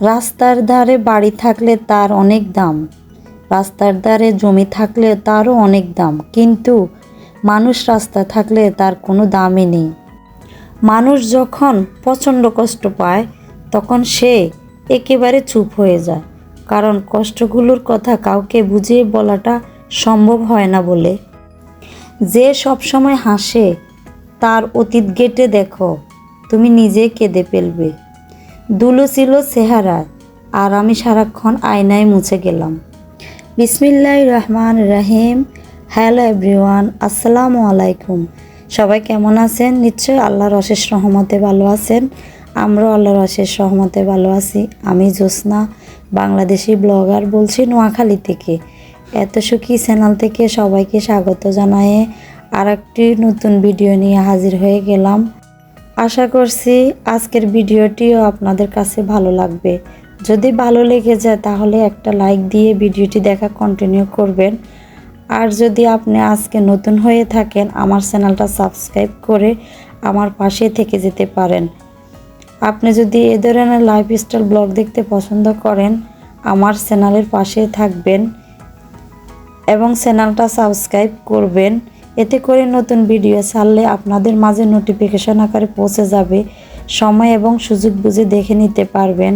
রাস্তার ধারে বাড়ি থাকলে তার অনেক দাম। রাস্তার ধারে জমি থাকলে তারও অনেক দাম। কিন্তু মানুষ রাস্তা থাকলে তার কোনো দামই নেই। মানুষ যখন প্রচণ্ড কষ্ট পায়, তখন সে একেবারে চুপ হয়ে যায়। কারণ কষ্টগুলোর কথা কাউকে বুঝিয়ে বলাটা সম্ভব হয় না বলে। যে সবসময় হাসে, তার অতীত গেটে দেখো, তুমি নিজে কেঁদে ফেলবে। দুলো ছিল চেহারা আর আমি সারাক্ষণ আয়নায় মুছে গেলাম। বিসমিল্লাহ রহমান রহিম। হ্যালো এভরিওয়ান, আসসালামু আলাইকুম। সবাই কেমন আছেন? নিশ্চয়ই আল্লাহর অশেষ রহমতে ভালো আছেন। আমরাও আল্লাহর অশেষ রহমতে ভালো আছি। আমি জ্যোৎস্না বাংলাদেশি ব্লগার বলছি নোয়াখালী থেকে। এত সুখী চ্যানেল থেকে সবাইকে স্বাগত জানায়ে আর একটি নতুন ভিডিও নিয়ে হাজির হয়ে গেলাম। আশা করছি আজকের ভিডিওটিও আপনাদের কাছে ভালো লাগবে। যদি ভালো লেগে যায় তাহলে একটা লাইক দিয়ে ভিডিওটি দেখা কন্টিনিউ করবেন। আর যদি আপনি আজকে নতুন হয়ে থাকেন, আমার চ্যানেলটা সাবস্ক্রাইব করে আমার পাশে থেকে যেতে পারেন। আপনি যদি এ ধরনের লাইফস্টাইল ব্লগ দেখতে পছন্দ করেন, আমার চ্যানেলের পাশে থাকবেন এবং চ্যানেলটা সাবস্ক্রাইব করবেন। এতে করে নতুন ভিডিও ছাড়লে আপনাদের মাঝে নোটিফিকেশন আকারে পৌঁছে যাবে। সময় এবং সুযোগ বুঝে দেখে নিতে পারবেন।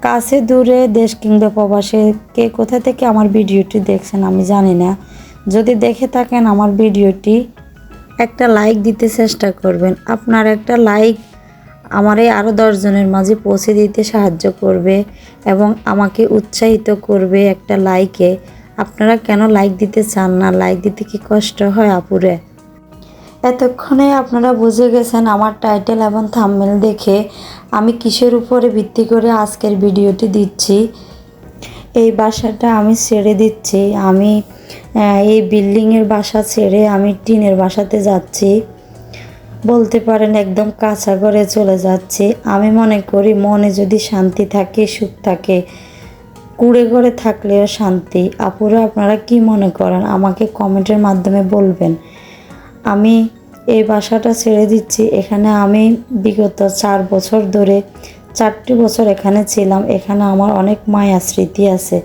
কাছে দূরে দেশ কিংবা প্রবাসে কে কোথা থেকে আমার ভিডিওটি দেখছেন আমি জানি না। যদি দেখে থাকেন আমার ভিডিওটি, একটা লাইক দিতে চেষ্টা করবেন। আপনার একটা লাইক আমার এই আরও দশজনের মাঝে পৌঁছে দিতে সাহায্য করবে এবং আমাকে উৎসাহিত করবে একটা লাইকে আপনারা কেন লাইক দিতে চান না? লাইক দিতে কি কষ্ট হয় আপুরে? এতক্ষণে আপনারা বুঝে গেছেন আমার টাইটেল এবং থামমেল দেখে আমি কিসের উপরে ভিত্তি করে আজকের ভিডিওটি দিচ্ছি। এই বাসাটা আমি ছেড়ে দিচ্ছি। আমি এই বিল্ডিংয়ের বাসা ছেড়ে আমি টিনের বাসাতে যাচ্ছি। বলতে পারেন একদম কাঁচা ঘরে চলে যাচ্ছি। আমি মনে করি মনে যদি শান্তি থাকে, সুখ থাকে কুড়ে ঘরে থাকলেও শান্তি। আপুরা, আপনারা কি মনে করেন? আমাকে কমেন্টের মাধ্যমে বলবেন। আমি এই বাসাটা ছেড়ে দিচ্ছি। এখানে আমি বিগত চার বছর ধরে, চারটি বছর এখানে ছিলাম। এখানে আমার অনেক মায়া স্মৃতি আছে।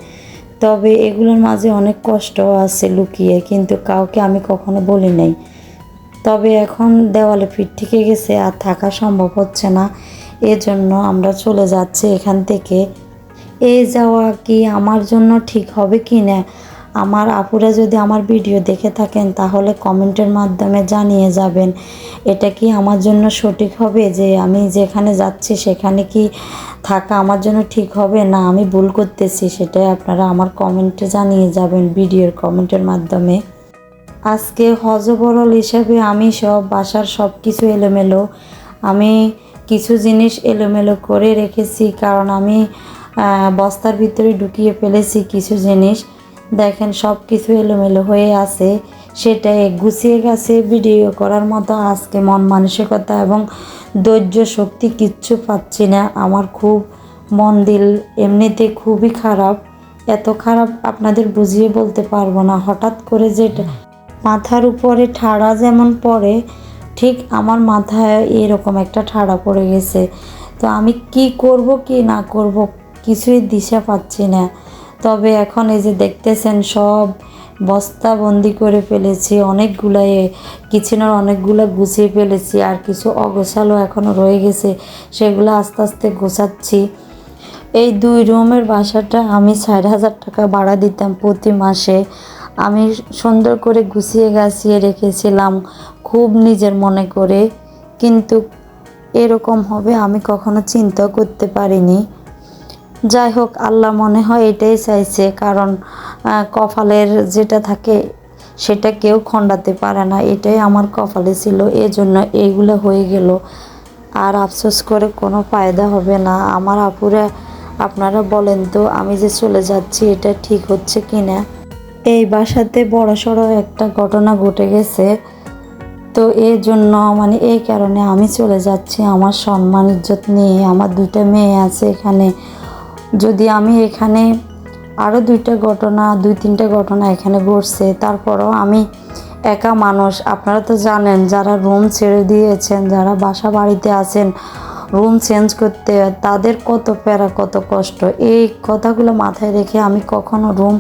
তবে এগুলোর মাঝে অনেক কষ্টও আছে লুকিয়ে, কিন্তু কাউকে আমি কখনো বলি নাই। তবে এখন দেওয়ালে পিঠ থেকে গেছে আর থাকা সম্ভব হচ্ছে না। এজন্য আমরা চলে যাচ্ছি এখান থেকে। এই যাওয়া কি আমার জন্য ঠিক হবে কি না? আমার আপুরা যদি আমার ভিডিও দেখে থাকেন, তাহলে কমেন্টের মাধ্যমে জানিয়ে যাবেন। এটা কি আমার জন্য সঠিক হবে যে আমি যেখানে যাচ্ছি, সেখানে কি থাকা আমার জন্য ঠিক হবে? না, আমি ভুল করতেছি, সেটাই আপনারা আমার কমেন্টে জানিয়ে যাবেন ভিডিওর কমেন্টের মাধ্যমে। আজকে হজবরল হিসাবে আমি সব বাসার সব কিছু এলোমেলো, আমি কিছু জিনিস এলোমেলো করে রেখেছি, কারণ আমি বস্তার ভিতরে ঢুকিয়ে ফেলেছি কিছু জিনিস। দেখেন সব কিছু এলোমেলো হয়ে আছে। সেটাই গুছিয়ে গেছে, ভিডিও করার মতো। আজকে মন মানসিকতা এবং ধৈর্য শক্তি কিচ্ছু পাচ্ছি না। আমার খুব মন দিল, এমনিতে খুবই খারাপ। এত খারাপ আপনাদের বুঝিয়ে বলতে পারব না। হঠাৎ করে যেটা মাথার উপরে ঠাড়া যেমন পড়ে, ঠিক আমার মাথায় এরকম একটা ঠাড়া পড়ে গেছে। তো আমি কি করব, কি না করব কিছুই দিশা পাচ্ছি না। তবে এখন এই যে দেখতেছেন, সব বস্তা বন্দি করে ফেলেছি, অনেকগুলাই, কিচেনের অনেকগুলো গুছিয়ে ফেলেছি, আর কিছু অগোছালো এখনও রয়ে গেছে, সেগুলো আস্তে আস্তে গোছাচ্ছি। এই দুই রুমের বাসাটা আমি ষাট হাজার টাকা ভাড়া দিতাম প্রতি মাসে। আমি সুন্দর করে গুছিয়ে গাছিয়ে রেখেছিলাম, খুব নিজের মনে করে, কিন্তু এরকম হবে আমি কখনো চিন্তাও করতে পারিনি। যাই হোক আল্লাহ মনে হয় এটাই চাইছে। কারণ কপালের যেটা থাকে, সেটা কেউ খণ্ডাতে পারে না। এটাই আমার কপালে ছিল। এজন্য এইগুলো হয়ে গেল। আর আফসোস করে কোনো ফায়দা হবে না। আমার আপুরা, আপনারা বলেন তো, আমি যে চলে যাচ্ছি, এটা ঠিক হচ্ছে কি না এই বাসাতে বড় সড়ো একটা ঘটনা ঘটে গেছে। তো এর জন্য মানে এই কারণে আমি চলে যাচ্ছি। আমার সম্মান, ইজ্জত নিয়ে। আমার দুইটা মেয়ে আছে এখানে। যদি আমি এখানে আরও দুইটা ঘটনা, দুই, তিনটা ঘটনা এখানে ঘটছে, তারপরও আমি একা মানুষ। আপনারা তো জানেন, যারা রুম ছেড়ে দিয়েছেন, যারা বাসা বাড়িতে আছেন রুম চেঞ্জ করতে, তাদের কত প্যারা, কত কষ্ট। এই কথাগুলো মাথায় রেখে আমি কখনো রুম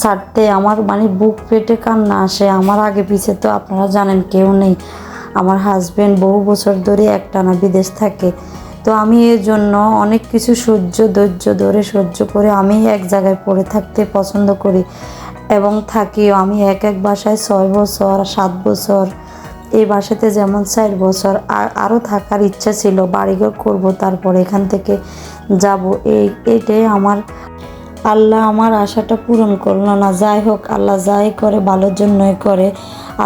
ছাড়তে আমার মানে বুক পেটে কান্না আসে। আমার আগে পিছে তো আপনারা জানেন কেউ নেই। আমার হাজব্যান্ড বহু বছর ধরে একটানা বিদেশ থাকে। তো আমি এর জন্য অনেক কিছু সহ্য, ধৈর্য ধরে সহ্য করে আমি এক জায়গায় পড়ে থাকতে পছন্দ করি এবং থাকিও। আমি এক এক বাসায় ছয় বছর, সাত বছর, এই বাসাতে যেমন চার বছর আর আরও থাকার ইচ্ছা ছিল, বাড়িঘর করব, তারপর এখান থেকে যাব। এই, এটাই আমার, আল্লাহ আমার আশাটা পূরণ করল না। যাই হোক, আল্লাহ যাই করে, ভালোর জন্যই করে।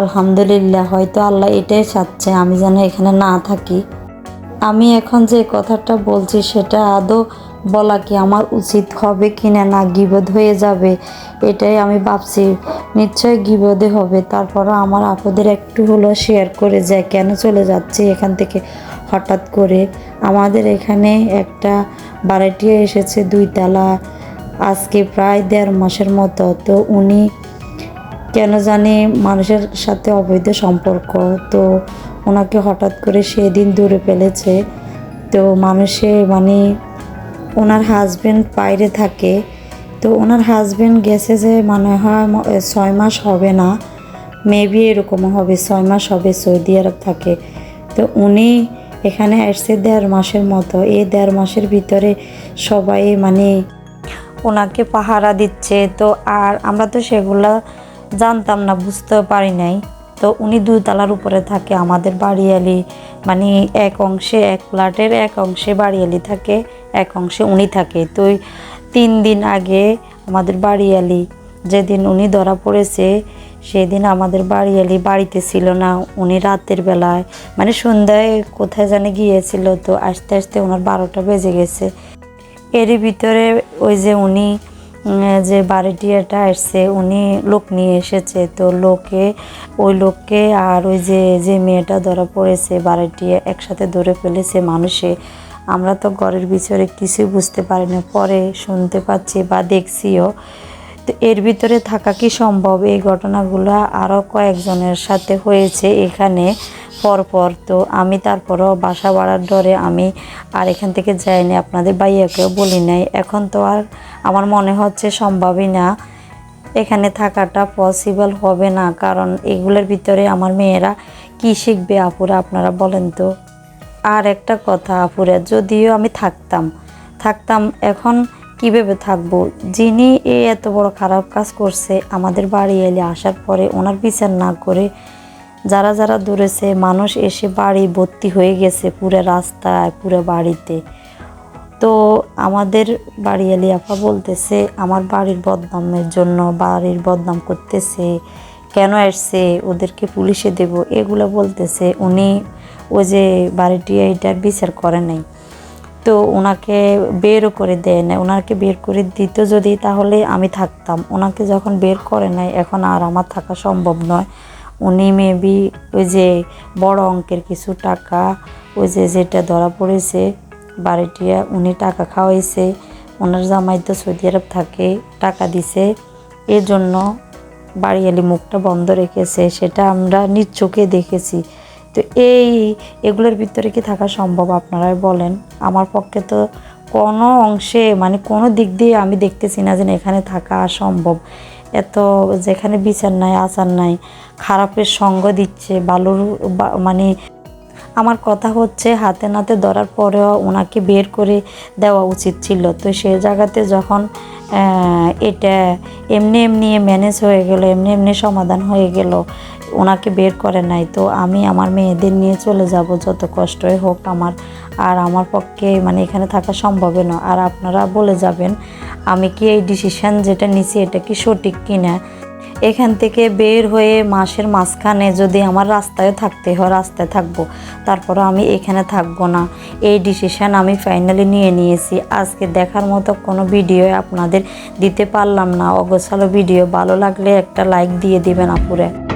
আলহামদুলিল্লাহ, হয়তো আল্লাহ এটাই চাচ্ছে, আমি যেন এখানে না থাকি। আমি এখন যে কথাটা বলছি সেটা আদৌ বলা কি আমার উচিত হবে কি না না গিবোধ হয়ে যাবে? এটাই আমি ভাবছি। নিশ্চয়ই গিবোধে হবে। তারপরও আমার আপদের একটু হলো শেয়ার করে যায়, কেন চলে যাচ্ছে এখান থেকে হঠাৎ করে? আমাদের এখানে একটা বাড়িটিও এসেছে, দুইতলা, আজকে প্রায় দেড় মাসের মতো। তো উনি কেন জানি মানুষের সাথে অবৈধ সম্পর্ক। তো ওনাকে হঠাৎ করে সেদিন দূরে ফেলেছে। তো মানুষে মানে ওনার হাজব্যান্ড বাইরে থাকে। তো ওনার হাজবেন্ড গেছে যে মনে হয় ছয় মাস হবে না। মেবি এরকম হবে, ছয় মাস হবে সৌদি আরব থাকে। তো উনি এখানে আসছে দেড় মাসের মতো। এই দেড় মাসের ভিতরে সবাই মানে ওনাকে পাহারা দিচ্ছে। তো আর আমরা তো সেগুলা জানতাম না, বুঝতেও পারি নাই। তো উনি দুই তলার উপরে থাকে, আমাদের বাড়িয়ালি মানে এক অংশে এক ফ্ল্যাটের এক অংশে বাড়িয়ালি থাকে, এক অংশে উনি থাকে। তো তিন দিন আগে আমাদের বাড়িয়ালি, যেদিন উনি ধরা পড়েছে, সেদিন আমাদের বাড়িয়ালি বাড়িতে ছিল না। উনি রাতের বেলায় মানে সন্ধ্যায় কোথায় জানে গিয়েছিল, তো আস্তে আস্তে ওনার বারোটা বেজে গেছে। এরই ভিতরে ওই যে উনি যে বাড়িটিয়াটা আসছে, উনি লোক নিয়ে এসেছে। তো লোকে, ওই লোককে আর ওই যে যে মেয়েটা ধরা পড়েছে বাড়িটিয়ে একসাথে ধরে ফেলেছে মানুষে। আমরা তো ঘরের ভিতরে কিছুই বুঝতে পারি না পরে শুনতে পাচ্ছি বা দেখছিও। তো এর ভিতরে থাকা কি সম্ভব? এই ঘটনাগুলো আরও কয়েকজনের সাথে হয়েছে এখানে। পরপর তো আমি তারপরও বাসা বাড়ার ডরে আমি আর এখান থেকে যাইনি, আপনাদের ভাইয়াকেও বলি নাই। এখন তো আর আমার মনে হচ্ছে সম্ভবই না। এখানে থাকাটা পসিবল হবে না, কারণ এগুলোর ভিতরে আমার মেয়েরা কি শিখবে আপুরা, আপনারা বলেন তো। আর একটা কথা আপুরা, যদিও আমি থাকতাম থাকতাম এখন কীভাবে থাকব? যিনি এ এত বড় খারাপ কাজ করছে, আমাদের বাড়ি এলে আসার পরে ওনার বিচার না করে যারা যারা দূরেছে, মানুষ এসে বাড়ি ভর্তি হয়ে গেছে পুরো রাস্তায়, পুরো বাড়িতে। তো আমাদের বাড়িয়ালি আপা বলতেছে, আমার বাড়ির বদনামের জন্য বাড়ির বদনাম করতেছে, কেন আসছে? ওদেরকে পুলিশে দেব। এগুলো বলতেছে। উনি ওই যে বাড়িটি এটার বিচার করে নাই। তো ওনাকে বেরও করে দেয় না ওনাকে বের করে দিত যদি, তাহলে আমি থাকতাম। ওনাকে যখন বের করে নাই, এখন আর আমার থাকা সম্ভব নয়। উনি মেবি ওই যে বড় অঙ্কের কিছু টাকা, ওই যে যেটা ধরা পড়েছে বাড়িটিয়া উনি টাকা খাওয়াইছে, ওনার জামাই তো সৌদি আরব থাকে, টাকা দিছে। এর জন্য বাড়িয়ালি মুখটা বন্ধ রেখেছে, সেটা আমরা নিজ চোখে দেখেছি। তো এই এগুলোর ভিতরে কি থাকা সম্ভব আপনারাই বলেন? আমার পক্ষে তো কোনো অংশে মানে কোনো দিক দিয়ে আমি দেখতেছি না যে এখানে থাকা সম্ভব। এত যেখানে বিচার নাই, আচার নাই, খারাপের সঙ্গ দিচ্ছে, বালুর মানে আমার কথা হচ্ছে হাতে নাতে ধরার পরেও ওনাকে বের করে দেওয়া উচিত ছিল। তো সে জায়গাতে যখন এটা এমনি এমনি ম্যানেজ হয়ে গেল, এমনি এমনি সমাধান হয়ে গেল ওনাকে বের করে নাই, তো আমি আমার মেয়েদের নিয়ে চলে যাব যত কষ্টই হোক আমার। আর আমার পক্ষে মানে এখানে থাকা সম্ভব না। আর আপনারা বলে যাবেন, আমি কি এই ডিসিশান যেটা নিছি এটা কি সঠিক কিনা? এখান থেকে বের হয়ে মাসের মাঝখানে যদি আমার রাস্তায় থাকতে হয়, রাস্তায় থাকব। তারপরে আমি এখানে থাকব না। এই ডিসিশান আমি ফাইনালি নিয়ে নিয়েছি। আজকে দেখার মতো কোনো ভিডিও আপনাদের দিতে পারলাম না। অগোছালো ভিডিও ভালো লাগলে একটা লাইক দিয়ে দিবেন আপুরে।